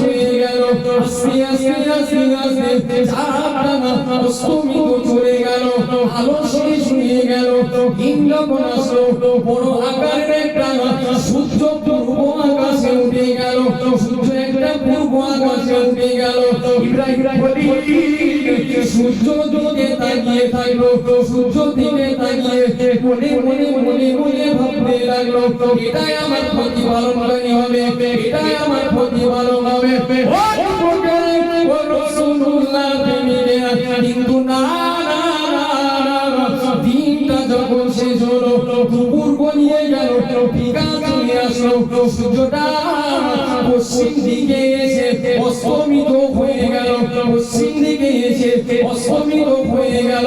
ছুঁয়ে গেল আস্তে আস্তে আস্তে আস্তে চাপটা অস্তমিত চলে গেল আলো শেষ হয়ে গেল ইন্দ্রকোণ আসলো বড় আকারের একটা সূর্য পূর্ব আকাশে উঠে গেল সূর্য একটা পূর্ব আকাশে উঠে গেল সূর্য দিকে তাকিয়ে থাকল, সূর্য দিকে তাকিয়ে মনে মনে মনে মনে লাগল এটাই আমার প্রতিপালন হবে। এটাই আমার প্রতিপালন হবে। কিন্তু না দিনটা যখন শেষ হলো দুপুর গড়িয়ে গেল টিকা চলে আসলো সূর্যটা পশ্চিম দিকে এসে অস্তমিত হয়ে গেল পশ্চিম দিকে এসে অস্তমিত হয়ে গেল।